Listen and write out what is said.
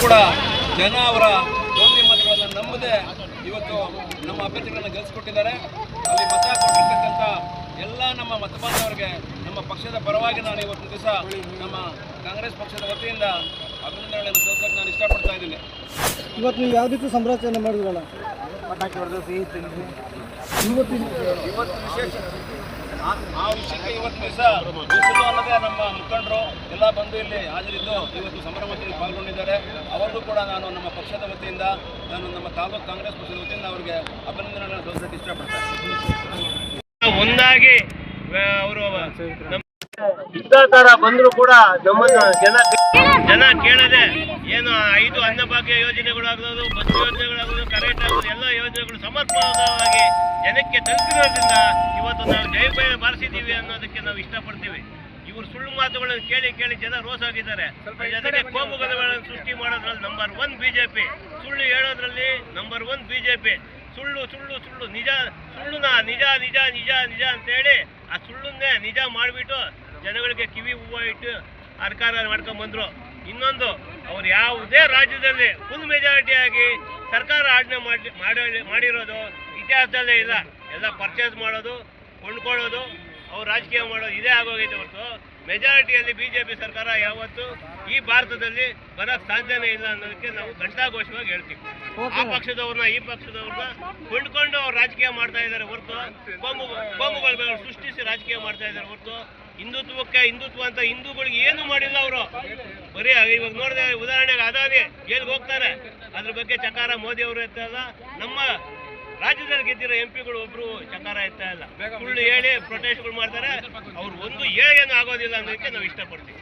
ಕೂಡ ಜನ ಅವರ ಧ್ವನಿ ಮತಗಳನ್ನು ನಂಬದೆ ಇವತ್ತು ನಮ್ಮ ಅಭ್ಯರ್ಥಿಗಳನ್ನು ಗೆಲ್ಲಿಸಿಕೊಟ್ಟಿದ್ದಾರೆ ಅಲ್ಲಿ ಮತ ಕೊಟ್ಟಿರ್ತಕ್ಕಂಥ ಎಲ್ಲ ನಮ್ಮ ಮತಬಾಂಧವರಿಗೆ ನಮ್ಮ ಪಕ್ಷದ ಪರವಾಗಿ ನಾನು ಇವತ್ತು ದಿವಸ ನಮ್ಮ ಕಾಂಗ್ರೆಸ್ ಪಕ್ಷದ ವತಿಯಿಂದ ಅಭಿನಂದನೆಗಳನ್ನು ಸಲ್ಲಿಸೋಕೆ ನಾನು ಇಷ್ಟಪಡ್ತಾ ಇದ್ದೀನಿ. ಇವತ್ತು ನೀವು ಯಾವ ರೀತಿ ಸಂರಚನೆ ಮಾಡಿದ್ರಲ್ಲ? ಇವತ್ತು ಇವತ್ತು ವಿಶೇಷ ಆ- ಆ ವಿಷಯಕ್ಕೆ ಇವತ್ತು ದಿವಸ ಬಿಸಿಲು ಅಲ್ಲದೆ ನಮ್ಮ ಮುಖಂಡರು ಎಲ್ಲ ಬಂದು ಇಲ್ಲಿ ಹಾಜರಿದ್ದು ಇವತ್ತು ಸಂಭ್ರಮದಲ್ಲಿ ಪಾಲ್ಗೊಂಡಿದ್ದಾರೆ. ಅವರಿಗೂ ಕೂಡ ನಾನು ನಮ್ಮ ಪಕ್ಷದ ವತಿಯಿಂದ ನಾನು ನಮ್ಮ ತಾಲೂಕು ಕಾಂಗ್ರೆಸ್ ಪಕ್ಷದ ವತಿಯಿಂದ ಅವರಿಗೆ ಅಭಿನಂದನೆಗಳನ್ನು ಸಲ್ಲಿಸಕ್ಕೆ ಇಷ್ಟಪಡ್ತೇನೆ. ಒಂದಾಗಿ ಅವರು ಇದ್ದ ತರ ಬಂದರೂ ಕೂಡ ನಮ್ಮನ್ನ ಜನ ಜನ ಕೇಳದೆ ಏನು ಐದು ಅನ್ನಭಾಗ್ಯ ಯೋಜನೆಗಳಾಗ್ಬೋದು ಬಸ್ ಯೋಜನೆಗಳಾಗ್ಬೋದು ಕರೆಂಟ್ ಆಗ್ಬೋದು ಎಲ್ಲ ಯೋಜನೆಗಳು ಸಮರ್ಪಕವಾಗಿ ಜನಕ್ಕೆ ತಲುಪಿರೋದ್ರಿಂದ ಇವತ್ತು ನಾವು ಜಯಭಯ ಬಾರಿಸಿದ್ದೀವಿ ಅನ್ನೋದಕ್ಕೆ ನಾವು ಇಷ್ಟಪಡ್ತೀವಿ. ಇವರು ಸುಳ್ಳು ಮಾತುಗಳನ್ನು ಕೇಳಿ ಕೇಳಿ ಜನ ರೋಸ್ ಆಗಿದ್ದಾರೆ. ಜನಕ್ಕೆ ಕೋಮುಗಲಗಳನ್ನು ಸೃಷ್ಟಿ ಮಾಡೋದ್ರಲ್ಲಿ ನಂಬರ್ ಒನ್ ಬಿಜೆಪಿ ಸುಳ್ಳು ಹೇಳೋದ್ರಲ್ಲಿ ನಂಬರ್ ಒನ್ ಬಿಜೆಪಿ ಸುಳ್ಳು ಸುಳ್ಳು ಸುಳ್ಳು ನಿಜ ಸುಳ್ಳುನ ನಿಜ ನಿಜ ನಿಜ ನಿಜ ಅಂತೇಳಿ ಆ ಸುಳ್ಳನ್ನೇ ನಿಜ ಮಾಡಿಬಿಟ್ಟು ಜನಗಳಿಗೆ ಕಿವಿ ಹೂವು ಇಟ್ಟು ಸರ್ಕಾರ ಮಾಡ್ಕೊಂಡ್ ಬಂದ್ರು ಇನ್ನೊಂದು ಅವ್ರು ಯಾವುದೇ ರಾಜ್ಯದಲ್ಲಿ ಫುಲ್ ಮೆಜಾರಿಟಿ ಆಗಿ ಸರ್ಕಾರ ಆಜ್ಞೆ ಮಾಡಿ ಮಾಡಿ- ಮಾಡಿರೋದು ಇತಿಹಾಸದಲ್ಲೇ ಇಲ್ಲ. ಎಲ್ಲ ಪರ್ಚೇಸ್ ಮಾಡೋದು ಕೊಂಡ್ಕೊಳ್ಳೋದು ಅವ್ರು ರಾಜಕೀಯ ಮಾಡೋದು ಇದೇ ಆಗೋಗಿದೆ ಹೊರತು. ಮೆಜಾರಿಟಿಯಲ್ಲಿ ಬಿಜೆಪಿ ಸರ್ಕಾರ ಯಾವತ್ತು ಈ ಭಾರತದಲ್ಲಿ ಬರಕ್ ಸಾಧ್ಯನೇ ಇಲ್ಲ ಅನ್ನೋದಕ್ಕೆ ನಾವು ಘಂಟಾಘೋಷವಾಗಿ ಹೇಳ್ತೀವಿ. ಆ ಪಕ್ಷದವ್ರನ್ನ ಈ ಪಕ್ಷದವ್ರನ್ನ ಕೊಂಡ್ಕೊಂಡು ಅವ್ರು ರಾಜಕೀಯ ಮಾಡ್ತಾ ಇದ್ದಾರೆ ಹೊರತು. ಕೋಮು ಕೋಮುಗಳ ಮೇಲೆ ಸೃಷ್ಟಿಸಿ ರಾಜಕೀಯ ಮಾಡ್ತಾ ಇದ್ದಾರೆ ಹೊರತು. ಹಿಂದುತ್ವಕ್ಕೆ ಹಿಂದುತ್ವ ಅಂತ ಹಿಂದೂಗಳಿಗೆ ಏನು ಮಾಡಿಲ್ಲ ಅವರು. ಬರೀ ಇವಾಗ ನೋಡಿದ್ರೆ ಉದಾಹರಣೆಗೆ ಅದಾದಿ ಎಲ್ಲಿ ಹೋಗ್ತಾರೆ ಅದ್ರ ಬಗ್ಗೆ ಚಕಾರ ಮೋದಿ ಅವರು ಎತ್ತಲ್ಲ ನಮ್ಮ ರಾಜ್ಯದಲ್ಲಿ ಗೆದ್ದಿರೋ ಎಂ ಪಿಗಳು ಒಬ್ರು ಚಕಾರ ಎತ್ತ ಇಲ್ಲ. ಸುಳ್ಳು ಹೇಳಿ ಪ್ರೊಟೆಸ್ಟ್ಗಳು ಮಾಡ್ತಾರೆ. ಅವ್ರು ಒಂದು ಏಳಿಗೆನೂ ಆಗೋದಿಲ್ಲ ಅನ್ನೋದಕ್ಕೆ ನಾವು ಇಷ್ಟಪಡ್ತೀವಿ.